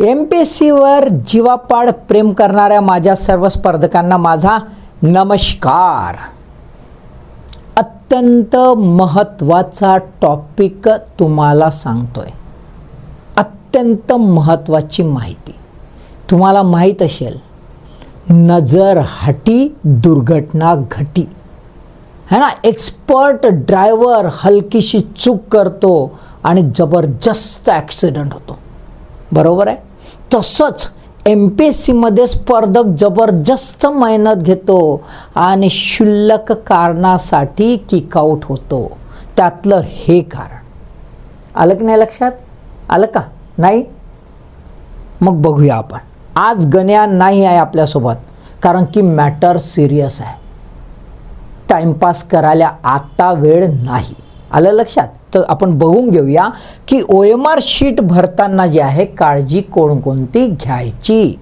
M P S सीवर जीवापाड प्रेम करणाऱ्या माझ्या सर्व स्पर्धकांना माझा नमस्कार. अत्यंत महत्त्वाचा टॉपिक तुम्हाला सांगतोय. अत्यंत महत्त्वाची माहिती. तुम्हाला माहीत असेल नजर हटी दुर्घटना घटी. है ना? एक्सपर्ट ड्रायव्हर हलकीशी चूक करतो आणि जबरदस्त ॲक्सिडंट होतो. बरोबर आहे? तसंच एम पी एस सीमध्ये स्पर्धक जबरदस्त मेहनत घेतो आणि क्षुल्लक कारणासाठी किकआउट होतो. त्यातलं हे कारण. आलं की नाही लक्षात? आलं का? नाही? मग बघूया आपण. आज गण्या नाही आहे आपल्यासोबत कारण की मॅटर सिरियस आहे. टाइमपास करायला आत्ता वेळ नाही. आलं लक्षात? तर आपण बघून घेऊया की ओ एम आर शीट भरताना जी आहे काळजी कोणकोणती घ्यायची?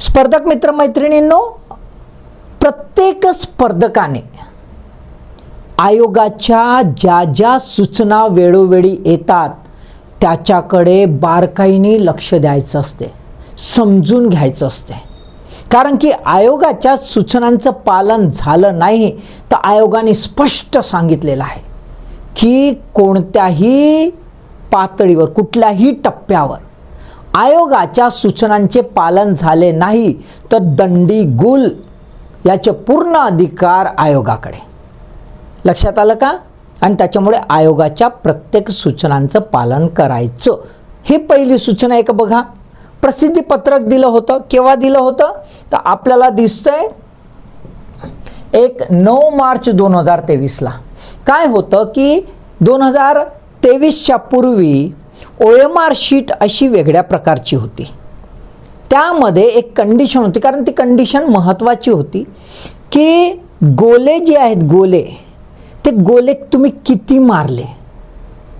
स्पर्धक मित्रमैत्रिणींनो प्रत्येक स्पर्धकाने आयोगाच्या ज्या ज्या सूचना वेळोवेळी येतात त्याच्याकडे बारकाईने लक्ष द्यायचं असते समजून घ्यायचं असते. कारण की आयोगाच्या सूचनांचं पालन झालं नाही तर आयोगाने स्पष्ट सांगितलेलं आहे की कोणत्याही पातळीवर कुठल्याही टप्प्यावर आयोगाच्या सूचनांचे पालन झाले नाही तर दंडी गुल याचे पूर्ण अधिकार आयोगाकडे. लक्षात आलं का? आणि त्याच्यामुळे आयोगाच्या प्रत्येक सूचनांचं पालन करायचं. हे पहिली सूचना आहे का बघा? प्रसिद्धीपत्रक दिलं होतं. केव्हा दिलं होतं? तर आपल्याला दिसतंय एक नऊ मार्च दोन हजार तेवीसला. काय होतं की दोन हजार तेवीसच्या पूर्वी ओ एम आर शीट अशी वेगळ्या प्रकारची होती. त्यामध्ये एक कंडिशन होती. कारण ती कंडिशन महत्त्वाची होती की गोले जे आहेत गोले ते गोले तुम्ही किती मारले?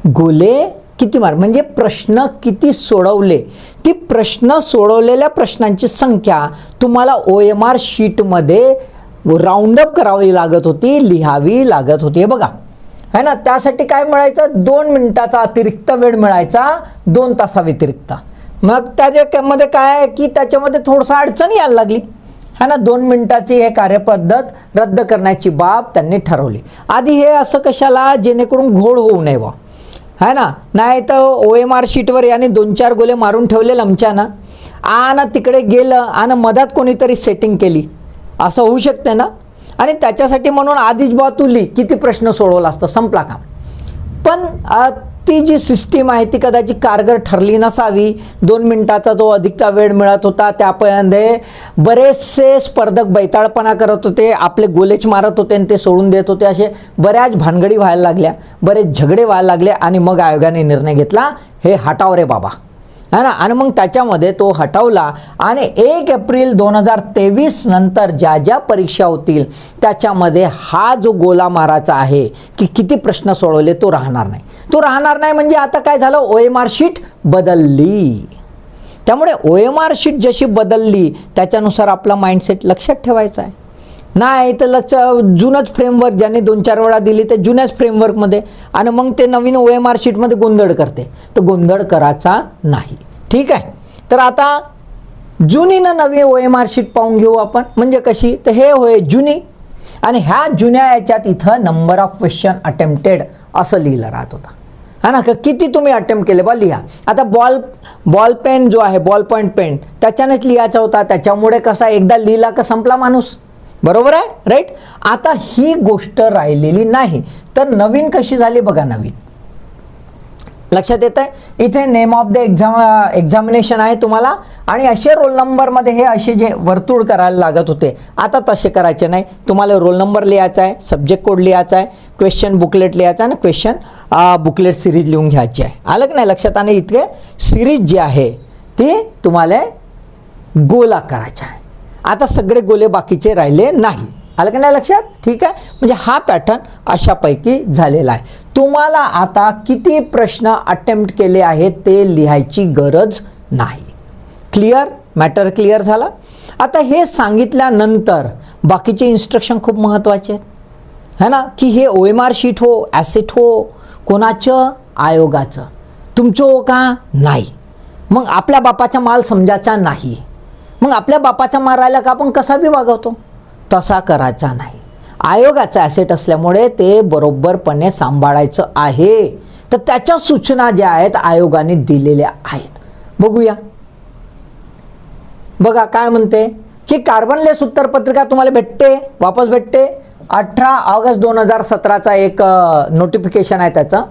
गोले किती मार? म्हणजे प्रश्न किती सोडवले? ती प्रश्न सोडवलेल्या प्रश्नांची संख्या तुम्हाला ओ एम आर शीटमध्ये राऊंडअप करावी लागत होती लिहावी लागत होती. हे बघा. है ना? त्यासाठी काय मिळायचं? दोन मिनिटाचा अतिरिक्त वेळ मिळायचा दोन तासा व्यतिरिक्त. मग त्याच्यामध्ये काय आहे की त्याच्यामध्ये थोडंसं अडचण यायला लागली. है ना? दोन मिनिटाची हे कार्यपद्धत रद्द करण्याची बाब त्यांनी ठरवली. आधी हे असं कशाला? जेणेकरून घोड होऊ नये बा है ना? नाही तर ओ एम आर शीटवर याने दोन चार गोले मारून ठेवले लमच्यानं आणि तिकडे गेलं आणि मधात कोणीतरी सेटिंग केली. असं होऊ शकते ना? आणि त्याच्यासाठी म्हणून आधीच बा तुली किती प्रश्न सोडवला असतं संपला का पण ती जी सिस्टीम आहे ती कदाचित कारगर ठरली नसावी. दोन मिनिटाचा जो अधिकचा वेळ मिळत होता त्यामध्ये बरेचसे स्पर्धक बैताळपणा करत होते आपले गोलेच मारत होते आणि ते सोडून देत होते. असे बऱ्याच भानगडी व्हायला लागल्या बरेच झगडे व्हायला लागले आणि मग आयोगाने निर्णय घेतला हे हटाव रे बाबा. है ना? आणि मग त्याच्यामध्ये तो हटवला आणि एक एप्रिल दोन हजार तेवीस नंतर ज्या ज्या परीक्षा होतील त्याच्यामध्ये हा जो गोला माराचा आहे की किती प्रश्न सोडवले तो राहणार नाही. तो राहणार नाही म्हणजे आता काय झालं? ओ एम आर शीट बदलली. त्यामुळे ओ एम आर शीट जशी बदलली त्याच्यानुसार आपला माइंडसेट लक्षात ठेवायचा आहे. नाही तर लक्ष जुनंच फ्रेमवर्क ज्यांनी दोन चार वेळा दिली ते जुन्याच फ्रेमवर्कमध्ये आणि मग ते नवीन ओ एम आर शीटमध्ये गोंधळ करते. तर गोंधळ करायचा नाही. ठीक आहे? तर आता जुनीनं नवी ओ एम आर शीट पाहून घेऊ आपण. म्हणजे कशी? तर हे होय जुनी. आणि ह्या जुन्या याच्यात इथं नंबर ऑफ क्वेश्चन अटेम्प्टेड असं लिहिलं राहत होता. हा ना? किती तुम्ही अटेम्प्ट केले? बा लिहा. आता बॉल बॉल पेन जो आहे बॉल पॉईंट पेन त्याच्यानेच लिहायचा होता. त्याच्यामुळे कसा एकदा लिहिला का संपला माणूस? बरोबर आहे? राईट आता ही गोष्ट राहिलेली नाही. तर नवीन कशी झाली बघा नवीन. लक्षात येत आहे इथे name of the exam examination आहे तुम्हाला. आणि असे रोल नंबरमध्ये हे असे जे वर्तुळ करायला लागत होते. आता तसे करायचे नाही. तुम्हाला रोल नंबर लिहायचा आहे सब्जेक्ट कोड लिहायचा आहे. क्वेश्चन बुकलेट लिहायचा आणि क्वेश्चन बुकलेट सिरीज लिहून घ्यायची आहे. आलं की नाही लक्षात? आणि इतके सिरीज जी आहे ती तुम्हाला गोला करायचा आहे. आता सगळे गोले बाकीचे राहिले नाही. आलं की नाही लक्षात? ठीक आहे? म्हणजे हा पॅटर्न अशापैकी झालेला आहे. तुम्हाला आता किती प्रश्न अटेम्प्ट केले आहेत ते लिहायची गरज नाही. क्लिअर मॅटर क्लिअर झाला? आता हे सांगितल्यानंतर बाकीचे इन्स्ट्रक्शन खूप महत्त्वाचे आहेत. है ना? की हे ओ एम आर शीट हो ॲसेट हो कोणाचं? आयोगाचं. तुमचं हो का? नाही. मग आपल्या बापाचा माल समजायचा नाही. मग आपल्या बापाचा माल राहिला का आपण कसा बी वागवतो? तसा करायचा नाही. आयोगाचा ॲसेट असल्यामुळे ते बरोबरपणे सांभाळायचं आहे. तर त्याच्या सूचना ज्या आहेत आयोगाने दिलेल्या आहेत. बघूया. बघा काय म्हणते? की कार्बनलेस उत्तरपत्रिका तुम्हाला भेटते वापस भेटते. अठरा ऑगस्ट दोन हजार सतराचा एक नोटिफिकेशन आहे त्याचं.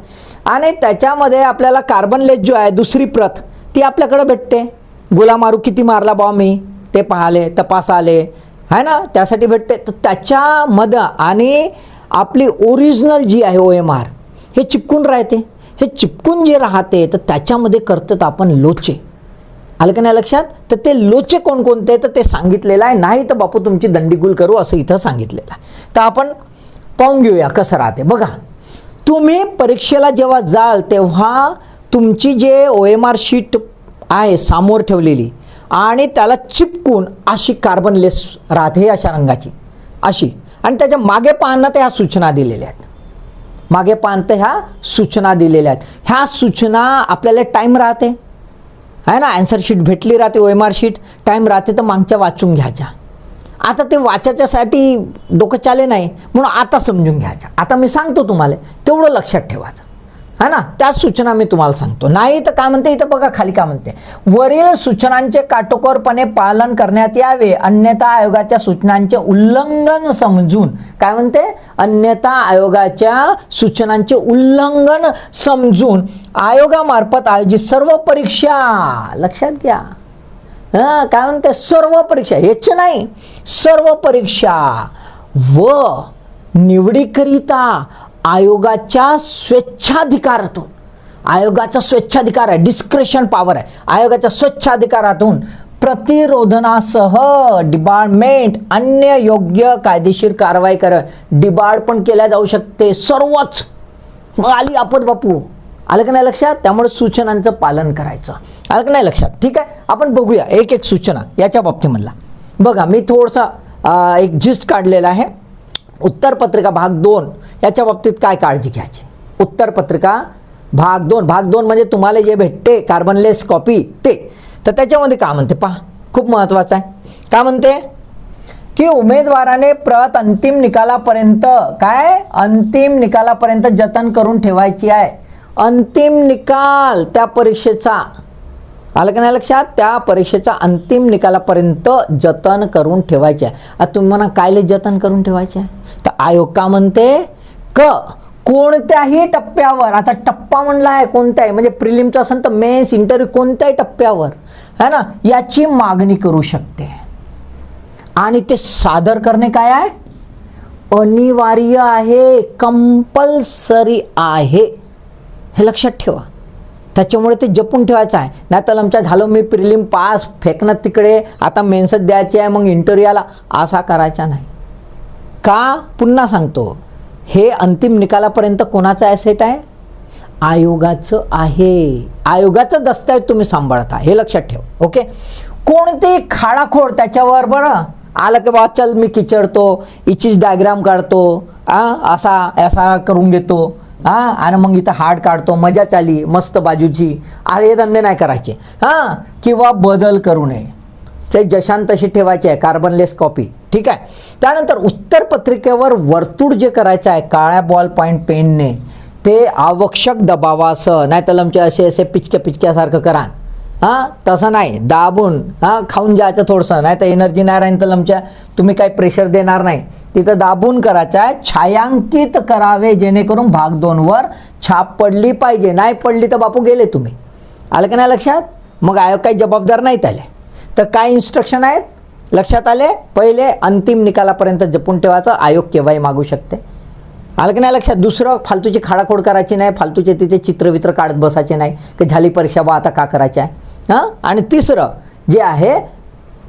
आणि त्याच्यामध्ये आपल्याला कार्बनलेस जो आहे दुसरी प्रत ती आपल्याकडे भेटते. गुला मारू किती मारला बा मी? ते पाहाले तपासाले. आहे ना? त्यासाठी भेटते. तर त्याच्यामध्ये आणि आपली ओरिजिनल जी आहे ओ एम आर हे चिपकून राहते. हे चिपकून जे राहते तर त्याच्यामध्ये करतात आपण लोचे. आलं का नाही लक्षात? तर ते लोचे कोणकोणते तर ते सांगितलेलं आहे. नाही तर बापू तुमची दंडीगुल करू असं इथं सांगितलेलं आहे. तर आपण पाहून घेऊया कसं राहते. बघा तुम्ही परीक्षेला जेव्हा जाल तेव्हा तुमची जे ओ एम आर शीट आहे सामोर ठेवलेली आणि त्याला चिपकून अशी कार्बनलेस राहते अशा रंगाची. अशी. आणि त्याच्यामागे पाहणं त्या सूचना दिलेल्या आहेत. मागे पाहणं ह्या सूचना दिलेल्या आहेत. ह्या सूचना आपल्याला टाईम राहते. आहे ना? ॲन्सर शीट भेटली राहते O M R sheet time राहते तर मागच्या वाचून घ्यायच्या. आता ते वाचायच्यासाठी डोकं चाले नाही म्हणून आता समजून घ्यायच्या. आता मी सांगतो तुम्हाला तेवढं लक्षात ठेवायचं. है ना त्याच सूचना मी तुम्हाला सांगतो. नाही तर काय म्हणते इथं बघा खाली काय म्हणते. वरील सूचनांचे काटोकोरपणे पालन करण्यात यावे अन्यथा आयोगाच्या सूचनांचे उल्लंघन समजून. काय म्हणते? अन्यथा आयोगाच्या सूचनांचे उल्लंघन समजून आयोगामार्फत आयोजित सर्व परीक्षा. लक्षात घ्या. हां काय म्हणते? सर्व परीक्षा. हेच नाही. सर्व परीक्षा व निवडीकरिता आयोगाच्या स्वेच्छाधिकारातून आयोगाचा स्वेच्छाधिकार आहे डिस्क्रेशन पॉवर आहे. आयोगाच्या स्वेच्छाधिकारातून प्रतिरोधनासह डिबाळमेंट अन्य योग्य कायदेशीर कारवाई कर. डिबाळ पण केल्या जाऊ शकते. सर्वच. मग आली आपत बापू. आलं का नाही लक्षात? त्यामुळे सूचनांचं पालन करायचं. आलं का नाही लक्षात? ठीक आहे? आपण बघूया. एक एक सूचना. याच्या बाबतीमधला बघा मी थोडसा एक जिस्ट काढलेला आहे. उत्तरपत्रिका भाग दोन. त्याच्या बाबतीत काय काळजी घ्यायची? उत्तरपत्रिका भाग दोन. भाग दोन म्हणजे तुम्हाला जे भेटते कार्बनलेस कॉपी ते. तर त्याच्यामध्ये का म्हणते पहा खूप महत्त्वाचं आहे. का म्हणते? की उमेदवाराने प्रत अंतिम निकालापर्यंत काय? अंतिम निकालापर्यंत जतन करून ठेवायची आहे. अंतिम निकाल त्या परीक्षेचा. आलं का नाही लक्षात? त्या परीक्षेचा अंतिम निकालापर्यंत जतन करून ठेवायचे आहे. तुम्हाला तुम्ही म्हणा कायले जतन करून ठेवायचे आहे? तर आयोग का म्हणते? क कोणत्याही टप्प्यावर आता टप्पा म्हणला आहे कोणत्याही म्हणजे प्रिलिमचं असेल तर मेन्स इंटरव्ह्यू कोणत्याही टप्प्यावर है ना याची मागणी करू शकते. आणि ते सादर करणे काय आहे? अनिवार्य आहे कंपल्सरी आहे. हे लक्षात ठेवा. त्याच्यामुळे ते जपून ठेवायचं आहे. नाही तर आमच्या झालो मी प्रिलिम पास फेकणं तिकडे आता मेन्सच द्यायची आहे मग इंटरव्ह्यू आला असा करायचा नाही. का? पुन्हा सांगतो. हे अंतिम निकालापर्यंत कोणाचं ॲसेट आहे? आयोगाचं आहे. आयोगाचं दस्तऐवज तुम्ही सांभाळता हे लक्षात ठेव. ओके कोणते खाडाखोड त्याच्यावर बरं? आलं की बा चल मी किचडतो हिचीच डायग्राम काढतो आ असा असा करून घेतो हां आणि मग इथं हार्ड काढतो मजा चाली मस्त बाजूची. अरे हे धंदे नाही करायचे. हां? किंवा बदल करू नये. ते जशान तशी ठेवायची आहे कार्बनलेस कॉपी ठीक आहे? त्यानंतर उत्तर पत्रिकेवर वर्तुळ जे करायचं आहे काळ्या बॉल पॉईंट पेनने ते आवश्यक दबावासह नाही तर लमचे असे असे पिचक्या पिचक्यासारखं करा. हां? तसं नाही. दाबून हां? खाऊन जायचं थोडंसं. नाही तर एनर्जी नाही राहील तर लमच्या तुम्ही काही प्रेशर देणार नाही. तिथं दाबून करायचं आहे छायांकित करावे जेणेकरून भाग दोनवर छाप पडली पाहिजे. नाही पडली तर बापू गेले तुम्ही. आलं का नाही लक्षात? मग आयोग काही जबाबदार नाही त्याला तर काय इन्स्ट्रक्शन आहेत? लक्षात आले? पहिले अंतिम निकालापर्यंत जपून ठेवायचं आयोग केव्हाही मागू शकते. आलं की नाही लक्षात? दुसरं फालतूची खाडाखोड करायची नाही फालतूचे तिथे चित्रवित्र काढत बसायचे नाही की झाली परीक्षा बा आता का करायची आहे? हां? आणि तिसरं जे आहे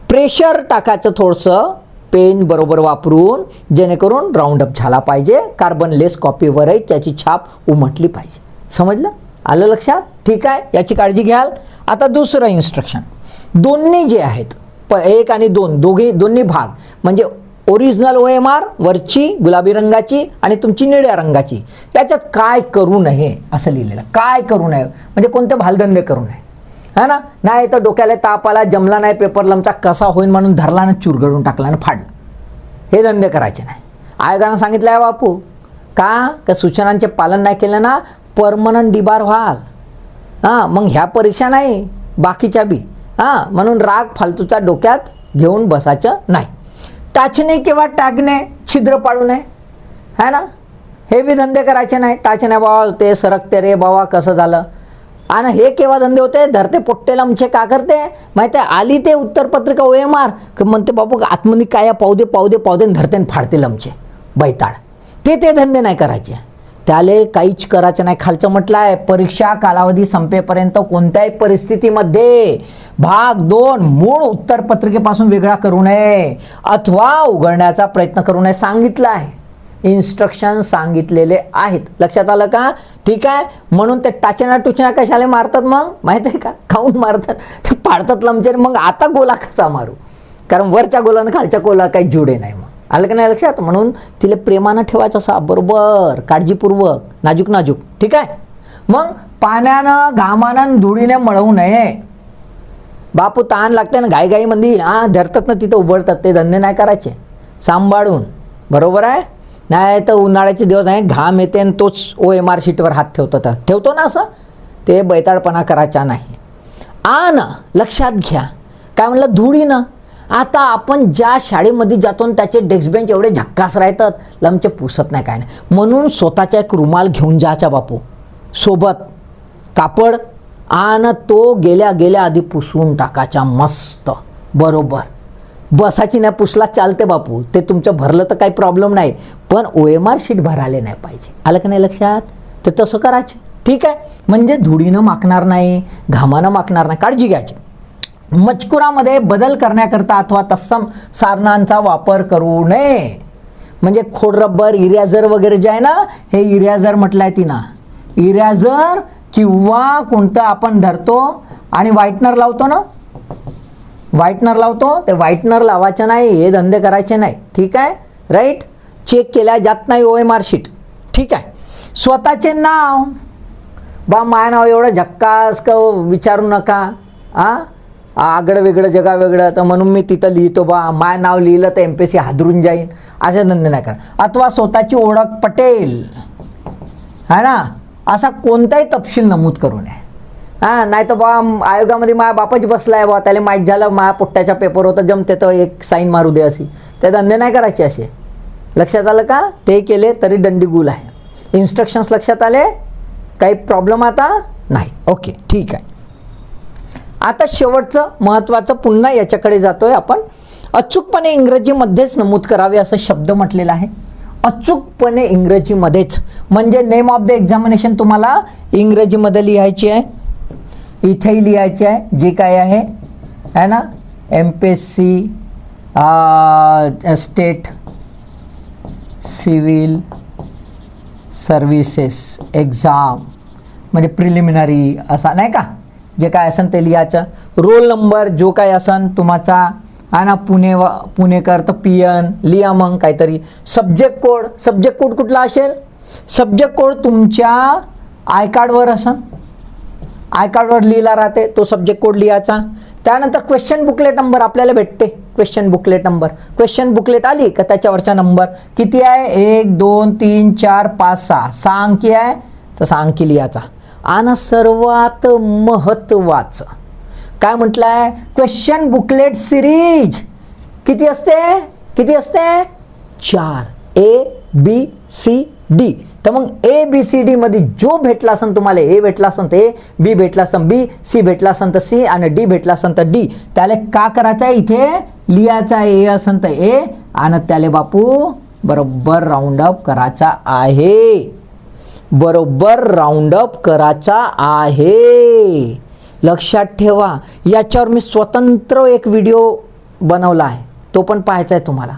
प्रेशर टाकायचं थोडंसं पेन बरोबर वापरून जेणेकरून राऊंडअप झाला पाहिजे कार्बनलेस कॉपीवरही त्याची छाप उमटली पाहिजे. समजलं? आलं लक्षात? ठीक आहे? याची काळजी घ्याल. आता दुसरं इन्स्ट्रक्शन दोन्ही जे आहेत प एक आणि दोन दोघे दोन्ही भाग म्हणजे ओरिजिनल ओ एम आर वरची गुलाबी रंगाची आणि तुमची निळ्या रंगाची. त्याच्यात काय करू नये असं लिहिलेलं. काय करू नये? म्हणजे कोणते भालधंदे करू नये. हा ना? नाही तर डोक्याला ताप आला जमला नाही पेपर लमचा कसा होईल म्हणून धरला ना चुरगडून टाकला आणि फाडलं. हे धंदे करायचे नाही. आयोगानं सांगितलं आहे बापू. का? का सूचनांचे पालन नाही केलं ना? परमनंट डिबार व्हाल. हां मग ह्या परीक्षा नाही बाकीच्या बी. हां म्हणून राग फालतूचा डोक्यात घेऊन बसायचं नाही. टाचणे किंवा टाकणे छिद्र पाडू नये. है ना? हे बी धंदे करायचे नाही. टाचण्या बाबा ते सरकते रे बाबा कसं झालं? आणि हे केव्हा धंदे होते? धरते पोट्टे लमचे का करते? माहिती आहे आली ते उत्तरपत्रिका ओ एम आर म्हणते बाबू आतमध्ये काय पाहू दे पाहू दे पाहू दे धरते आणि फाडते लमचे बैताळ ते ते धंदे नाही करायचे. त्याले काहीच करायचं नाही. खालचं म्हटलं आहे परीक्षा कालावधी संपेपर्यंत कोणत्याही परिस्थितीमध्ये भाग दोन मूळ उत्तरपत्रिकेपासून वेगळा करू नये अथवा उघडण्याचा प्रयत्न करू नये सांगितलं आहे. इन्स्ट्रक्शन सांगितलेले आहेत. लक्षात आलं का? ठीक आहे? म्हणून ते टाचण्या टुचण्या कशाला मारतात मग? माहिती आहे का? खाऊन मारतात. ते पाडतात लमचे मग आता गोला कसा मारू. कारण वरच्या गोलानं खालच्या गोला काही जुडे नाही मग. आलं का नाही लक्षात? म्हणून तिला प्रेमानं ठेवायचं असा बरोबर काळजीपूर्वक नाजूक नाजूक. ठीक आहे? मग पाण्यानं घामानं आणि धुळीने मळवू नये. बापू ताण लागते ना घाईघाईमध्ये हां धरतात ना तिथं उभडतात ते धंदे नाही करायचे. सांभाळून. बरोबर आहे? नाही तर उन्हाळ्याचे दिवस आहे घाम येते आणि तोच ओ एम आर शीटवर हात ठेवतो तर. ठेवतो ना असं? ते बैताळपणा करायचा नाही. आ ना लक्षात घ्या. काय म्हणलं? धुळीनं. आता आपण ज्या शाळेमध्ये जातो आणि त्याचे डेस्क बेंच एवढे झक्कास राहतात लमचे पुसत नाही काय नाही. म्हणून स्वतःचा एक रुमाल घेऊन जायचा बापू. सोबत कापड आणि तो गेल्या गेल्या आधी पुसून टाकायचा मस्त. बरोबर. बसाची नाही पुसला चालते बापू. ते तुमचं भरलं तर काही प्रॉब्लेम नाही. पण ओ एम आर शीट भराले नाही पाहिजे. आलं का नाही लक्षात? तर तसं करायचं. ठीक आहे? म्हणजे धुळीनं माकणार नाही घामानं माकणार नाही. काळजी घ्यायची. मजकुरामध्ये बदल करण्याकरता अथवा तत्सम साधनांचा वापर करू नये. म्हणजे खोड रब्बर इरॅझर वगैरे जे आहे ना हे इरॅझर म्हटलं आहे तिनं. इरॅझर किंवा कोणतं आपण धरतो आणि व्हाईटनर लावतो ना? व्हाईटनर लावतो ते व्हाईटनर लावायचं नाही हे धंदे करायचे नाही. ठीक आहे? राईट चेक केल्या जात नाही ओ एम आर शीट. ठीक आहे? स्वतःचे नाव. बा माय नाव एवढं झक्कास का विचारू नका. आ? आगळं वेगळं जगा वेगळं तर म्हणून मी तिथं लिहितो बा माय नाव लिहिलं तर एम पी एस सी हादरून जाईन. असे धंदे नाही करा अथवा स्वतःची ओळख पटेल. है ना? असा कोणताही तपशील नमूद करू नये. हां नाही तर बा आयोगामध्ये माझ्या बापच बसला आहे बा त्याला माहीत झालं माझ्या पोट्ट्याच्या पेपर होतं जमते तर एक साईन मारू दे अशी. ते धंदे नाही करायचे असे. लक्षात आलं का? ते केले तरी दंडीगुल आहे. इन्स्ट्रक्शन्स लक्षात आले? काही प्रॉब्लेम आता? नाही. ओके ठीक आहे. आता शेवटचं महत्त्वाचं पुन्हा याच्याकडे जातोय आपण. अचूकपणे इंग्रजीमध्येच नमूद करावे असं शब्द म्हटलेला आहे. अचूकपणे इंग्रजीमध्येच. म्हणजे नेम ऑफ द एक्झामिनेशन तुम्हाला इंग्रजीमध्ये लिहायची आहे. इथेही लिहायची आहे. जे काय आहे. है ना? M P S C state civil services exam म्हणजे प्रिलिमिनरी असा नाही का? जे काय असन ते लिहायचं. रोल नंबर जो काय असन तुमचा ना पुणे व पुणेकर तर पी एन लिया मग काहीतरी. सब्जेक्ट कोड सब्जेक्ट कोड कुठला असेल? सब्जेक्ट कोड तुमच्या आय कार्डवर असन. आय कार्डवर लिहिला राहते तो सब्जेक्ट कोड लिहायचा. त्यानंतर क्वेश्चन बुकलेट नंबर आपल्याला भेटते. Question booklet number question booklet आली का त्याच्यावरचा नंबर किती आहे? एक दोन तीन चार पाच सहा. सहा अंकी आहे तर सहा अंकी लिहायचा. आणि सर्वात महत्त्वाचं काय म्हटलं आहे क्वेश्चन बुकलेट सिरीज किती असते? किती असते? चार. ए बी सी डी तर मग ए बी सी डीमध्ये जो भेटला असन तुम्हाला ए भेटला असन तर ए बी भेटला असन बी सी भेटला असन तर सी आणि डी भेटला असन तर डी त्याला का करायचं आहे इथे? लिहायचं आहे ए असन तर ए आणि त्याला बापू बरोबर राऊंड अप करायचा आहे. बरोबर राऊंडअप करायचा आहे. लक्षात ठेवा याच्यावर मी स्वतंत्र एक व्हिडिओ बनवला आहे. तो पण पाहायचा आहे तुम्हाला.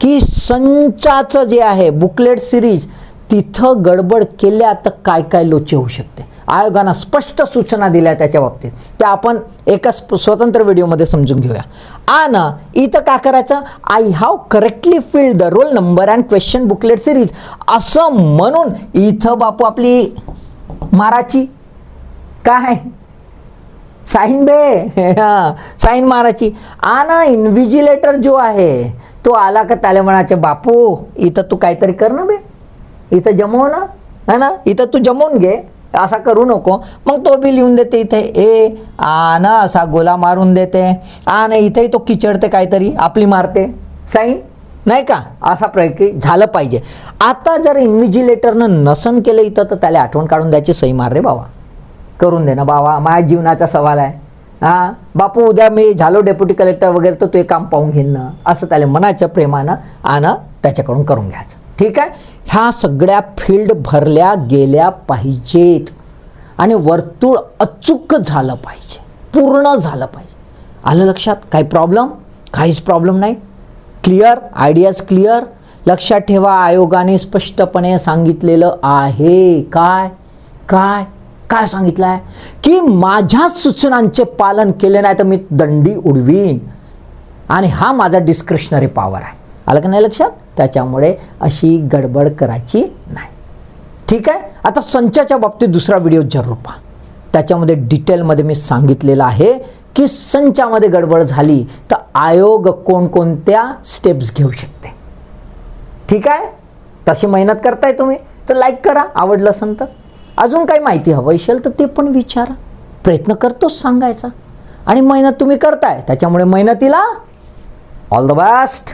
की संचाचं जे आहे बुकलेट सिरीज तिथं गडबड केल्या तर काय काय लोचे होऊ शकते? आयोगानं स्पष्ट सूचना दिल्या त्याच्या बाबतीत. त्या आपण एका स्प- स्वतंत्र व्हिडिओमध्ये समजून घेऊया. आणि इथं का करायचं? I have correctly filled the roll number and question booklet series असं म्हणून इथं बापू आपली माराची. काय? साईन बे. साईन माराची. आणि इन्व्हिजिलेटर जो आहे तो आला का त्याला म्हणायचे बापू इथं तू काहीतरी कर ना बे. इथं जमव ना. है ना? इथं तू जमवून घे. असा करू नको. मग तो बी लिहून देते इथे. ए आ असा गोला मारून देते. आ ना इथेही तो किचडते काहीतरी आपली मारते. साईन नाही का? असा प्रकार झालं पाहिजे. आता जर इन्व्हिजिलेटरनं नसन केलं इथं तर त्याला आठवण काढून द्यायची सही मार रे बाबा. करून दे ना बाबा. माझ्या जीवनाचा सवाल आहे. हां? बापू उद्या मी झालो डेप्युटी कलेक्टर वगैरे तर ते काम पाहून घेईन ना. असं त्याला मनाच्या प्रेमानं आणि त्याच्याकडून करून घ्यायचं. ठीक आहे? ह्या सगळ्या फील्ड भरल्या गेल्या पाहिजेत. आणि वर्तुळ अचूक झालं पाहिजे. पूर्ण झालं पाहिजे. आलं लक्षात? काही प्रॉब्लेम काहीच प्रॉब्लेम नाही. क्लिअर आयडियाज क्लिअर लक्षात ठेवा आयोगाने स्पष्टपणे सांगितलेलं आहे. काय? काय? काय सांगितलं आहे की माझ्या सूचनांचे पालन केले नाही तर मी दंडी उडवीन. आणि हा माझा डिस्क्रिशनरी पॉवर आहे. आलं का नाही लक्षात? त्याच्यामुळे अशी गडबड करायची नाही. ठीक आहे? आता संचाच्या बाबतीत दुसरा व्हिडिओ जरूर पहा. त्याच्यामध्ये डिटेलमध्ये मी सांगितलेलं आहे की संचामध्ये गडबड झाली तर आयोग कोणकोणत्या स्टेप्स घेऊ शकते. ठीक आहे? तशी मेहनत करताय तुम्ही तर लाईक करा आवडलं असेल तर. अजून काही माहिती हवं असेल तर ते पण विचारा. प्रयत्न करतोच सांगायचा. आणि मेहनत तुम्ही करताय त्याच्यामुळे मेहनतीला ऑल द बेस्ट